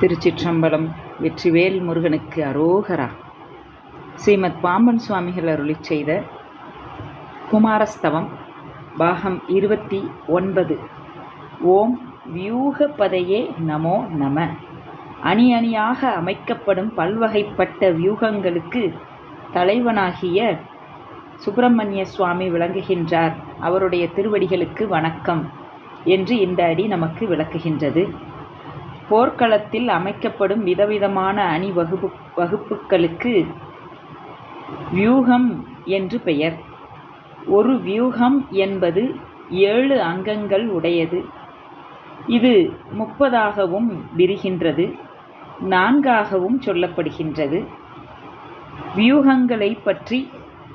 திருச்சிற்றம்பலம் வெற்றிவேல் முருகனுக்கு அரோகரா. ஸ்ரீமத் பாம்பன் சுவாமிகள் அருளி செய்த குமாரஸ்தவம் பாகம் இருபத்தி ஒன்பது. ஓம் வியூகபதையே நமோ நம. அணி அணியாக அமைக்கப்படும் பல்வகைப்பட்ட வியூகங்களுக்கு தலைவனாகிய சுப்பிரமணிய சுவாமி விளங்குகின்றார். அவருடைய திருவடிகளுக்கு வணக்கம் என்று இந்த அடி நமக்கு விளக்குகின்றது. போர்க்களத்தில் அமைக்கப்படும் விதவிதமான அணி வகுப்பு வகுப்புகளுக்கு வியூகம் என்று பெயர். ஒரு வியூகம் என்பது ஏழு அங்கங்கள் உடையது. இது முப்பதாகவும் விரிகின்றது நான்காகவும் சொல்லப்படுகின்றது. வியூகங்களை பற்றி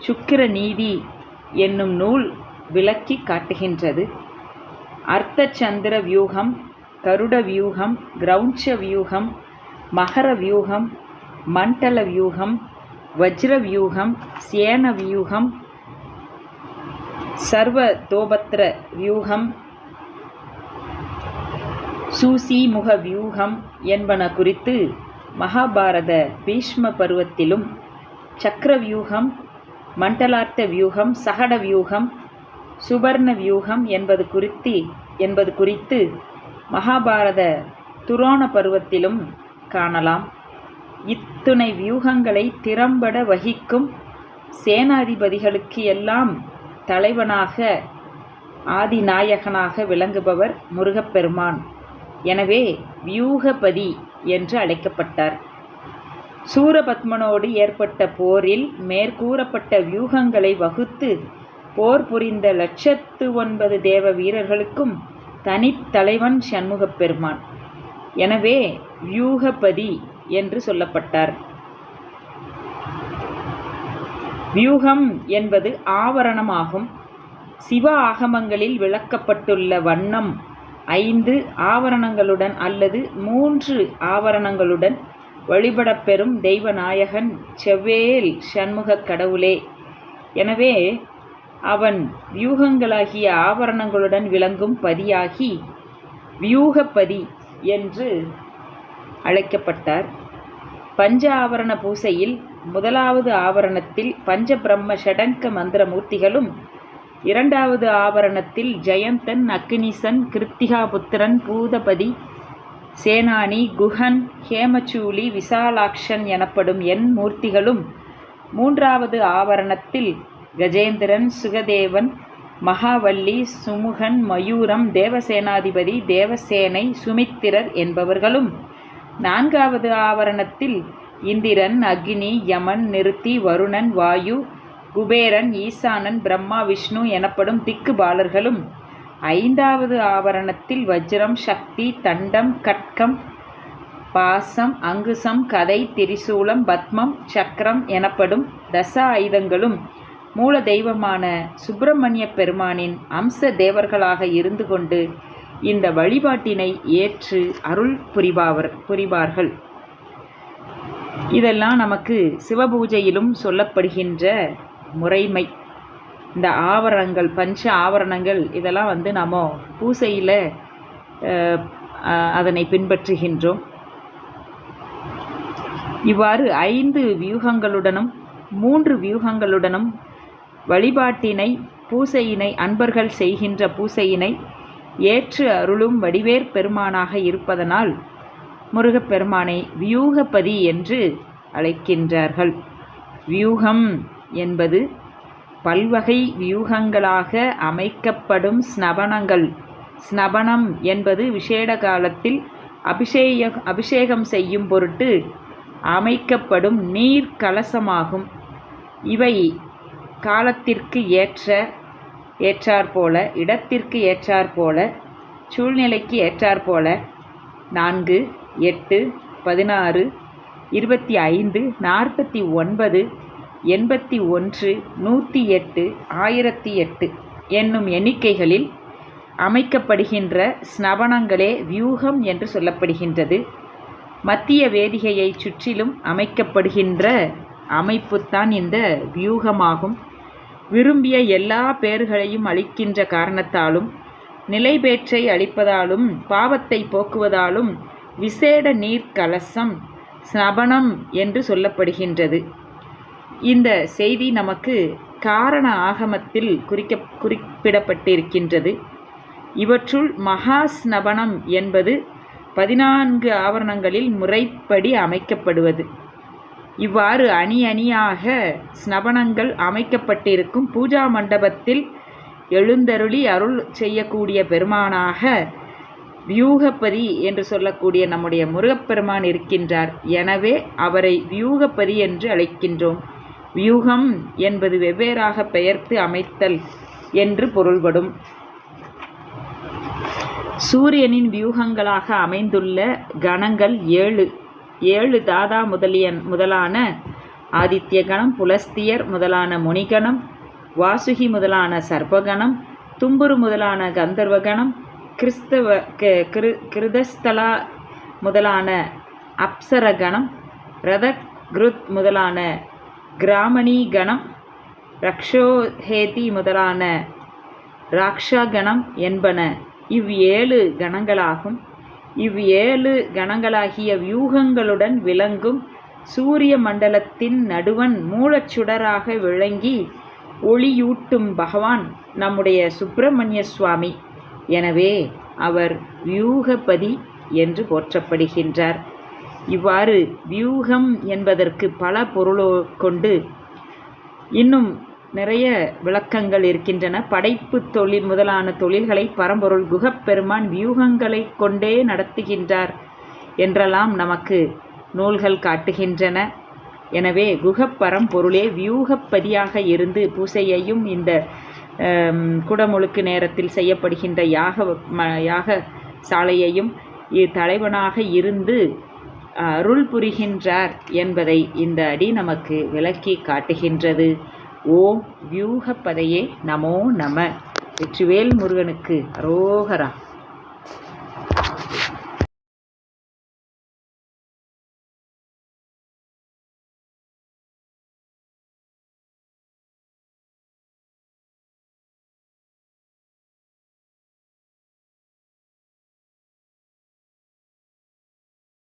சுக்கிர நீதி என்னும் நூல் விளக்கி காட்டுகின்றது. அர்த்தச்சந்திர வியூகம் கருட வியூகம் கிரௌஞ்ச வியூகம் மகர வியூகம் மண்டல வியூகம் வஜ்ர வியூகம் சேன வியூகம் சர்வ தோபத்ர வியூகம் சூசிமுக வியூகம் என்பன குறித்து மகாபாரத பீஷ்ம பருவத்திலும் சக்கர வியூகம் மண்டலார்த்த வியூகம் சகட வியூகம் சுபர்ண வியூகம் என்பது குறித்து என்பது குறித்து மகாபாரத துரோண பருவத்திலும் காணலாம். இத்துணை வியூகங்களை திறம்பட வகிக்கும் சேனாதிபதிகளுக்கு எல்லாம் தலைவனாக ஆதிநாயகனாக விளங்குபவர் முருகப்பெருமான். எனவே வியூகபதி என்று அழைக்கப்பட்டார். சூரபத்மனோடு ஏற்பட்ட போரில் மேற்கூறப்பட்ட வியூகங்களை வகுத்து போர் புரிந்த லட்சத்து ஒன்பது தேவ வீரர்களுக்கும் தனித்தலைவன் சண்முகப் பெருமான் எனவே வியூகபதி என்று சொல்லப்பட்டார். வியூகம் என்பது ஆவரணமாகும். சிவ ஆகமங்களில் விளக்கப்பட்டுள்ள வண்ணம் ஐந்து ஆவரணங்களுடன் அல்லது மூன்று ஆவரணங்களுடன் வழிபடப்பெறும் தெய்வநாயகன் செவ்வேல் சண்முகக் கடவுளே. எனவே அவன் வியூகங்களாகிய ஆவரணங்களுடன் விளங்கும் பதியாகி வியூகப்பதி என்று அழைக்கப்பட்டார். பஞ்ச ஆவரண பூசையில் முதலாவது ஆவரணத்தில் பஞ்சபிரம்ம ஷடங்க மந்திர மூர்த்திகளும் இரண்டாவது ஆவரணத்தில் ஜெயந்தன் அக்னிசன் கிருத்திகாபுத்திரன் பூதபதி சேனானி குஹன் ஹேமச்சூலி விசாலாக்ஷன் எனப்படும் எண் மூர்த்திகளும் மூன்றாவது ஆவரணத்தில் கஜேந்திரன் சுகதேவன் மகாவல்லி சுமுகன் மயூரம் தேவசேனாதிபதி தேவசேனை சுமித்திரர் என்பவர்களும் நான்காவது ஆவரணத்தில் இந்திரன் அக்னி யமன் நிருத்தி வருணன் வாயு குபேரன் ஈசானன் பிரம்மா விஷ்ணு எனப்படும் திக்கு பாலர்களும் ஐந்தாவது ஆவரணத்தில் வஜ்ரம் சக்தி தண்டம் கட்கம் பாசம் அங்குசம் கதை திரிசூலம் பத்மம் சக்கரம் எனப்படும் தச ஆயுதங்களும் மூல தெய்வமான சுப்பிரமணிய பெருமானின் அம்ச தேவர்களாக இருந்து கொண்டு இந்த வழிபாட்டினை ஏற்று அருள் புரிபாவர் புரிவார்கள். இதெல்லாம் நமக்கு சிவபூஜையிலும் சொல்லப்படுகின்ற முறைமை. இந்த ஆவரணங்கள் பஞ்ச ஆவரணங்கள் இதெல்லாம் வந்து நம்ம பூசையில் அதனை பின்பற்றுகின்றோம். இவ்வாறு ஐந்து வியூகங்களுடனும் மூன்று வியூகங்களுடனும் வழிபாட்டினை பூசையினை அன்பர்கள் செய்கின்ற பூசையினை ஏற்று அருளும் வடிவேற் பெருமானாக இருப்பதனால் முருகப்பெருமானை வியூகபதி என்று அழைக்கின்றார்கள். வியூகம் என்பது பல்வகை வியூகங்களாக அமைக்கப்படும் ஸ்நபனங்கள் ஸ்நபனம் என்பது விசேட காலத்தில் அபிஷேக அபிஷேகம் செய்யும் பொருட்டு அமைக்கப்படும் நீர் கலசமாகும் இவை காலத்திற்கு ஏற்ற ஏற்றாற்போல இடத்திற்கு ஏற்றாற்போல சூழ்நிலைக்கு ஏற்றாற்போல நான்கு எட்டு பதினாறு இருபத்தி ஐந்து நாற்பத்தி ஒன்பது எண்பத்தி ஒன்று நூற்றி எட்டு ஆயிரத்தி எட்டு என்னும் எண்ணிக்கைகளில் அமைக்கப்படுகின்ற ஸ்நபனங்களே வியூகம் என்று சொல்லப்படுகின்றது. மத்திய வேதிகையை சுற்றிலும் அமைக்கப்படுகின்ற அமைப்புத்தான் இந்த வியூகமாகும். விரும்பிய எல்லா பேர்களையும் அளிக்கின்ற காரணத்தாலும் நிலைபேற்றை அளிப்பதாலும் பாவத்தை போக்குவதாலும் விசேட நீர் கலசம் ஸ்னபனம் என்று சொல்லப்படுகின்றது. இந்த செய்தி நமக்கு காரண ஆகமத்தில் குறிக்க குறிப்பிடப்பட்டிருக்கின்றது. இவற்றுள் மகா ஸ்னபனம் என்பது பதினான்கு ஆவரணங்களில் முறைப்படி அமைக்கப்படுவது. இவ்வாறு அணி அணியாக ஸ்நபனங்கள் அமைக்கப்பட்டிருக்கும் பூஜா மண்டபத்தில் எழுந்தருளி அருள் செய்யக்கூடிய பெருமானாக வியூகப்பதி என்று சொல்லக்கூடிய நம்முடைய முருகப்பெருமான் இருக்கின்றார். எனவே அவரை வியூகப்பதி என்று அழைக்கின்றோம். வியூகம் என்பது வெவ்வேறாக பெயர்த்து அமைத்தல் என்று பொருள்படும். சூரியனின் வியூகங்களாக அமைந்துள்ள கணங்கள் ஏழு. ஏழு தாதா முதலியன் முதலான ஆதித்ய கணம் புலஸ்தியர் முதலான முனிகணம் வாசுகி முதலான சர்பகணம் தும்புரு முதலான கந்தர்வகணம் கிறிஸ்தவ க- கிரு கிருதஸ்தலா முதலான அப்சரகணம் ரத கிருத் முதலான கிராமணி கணம் ரக்ஷோஹேதி முதலான ராக்ஷாகணம் என்பன இவ் ஏழு கணங்களாகும். இவ் ஏழு கணங்களாகிய வியூகங்களுடன் விளங்கும் சூரிய மண்டலத்தின் நடுவன் மூலச்சுடராக விளங்கி ஒளியூட்டும் பகவான் நம்முடைய சுப்பிரமணிய சுவாமி. எனவே அவர் வியூகபதி என்று போற்றப்படுகின்றார். இவ்வாறு வியூகம் என்பதற்கு பல பொருளோ கொண்டு இன்னும் நிறைய விளக்கங்கள் இருக்கின்றன. படைப்பு தொழில் முதலான தொழில்களை பரம்பொருள் குகப்பெருமான் வியூகங்களை கொண்டே நடத்துகின்றார் என்றெல்லாம் நமக்கு நூல்கள் காட்டுகின்றன. எனவே குகப்பரம்பொருளே வியூகப்பதியாக இருந்து பூசையையும் இந்த குடமுழுக்கு நேரத்தில் செய்யப்படுகின்ற யாக ம- யாக சாலையையும் தலைவனாக இருந்து அருள் புரிகின்றார் என்பதை இந்த அடி நமக்கு விளக்கி காட்டுகின்றது. ஓம் வியூகப்பதையே நமோ நம. வெற்றிவேல் முருகனுக்கு அரோகரா.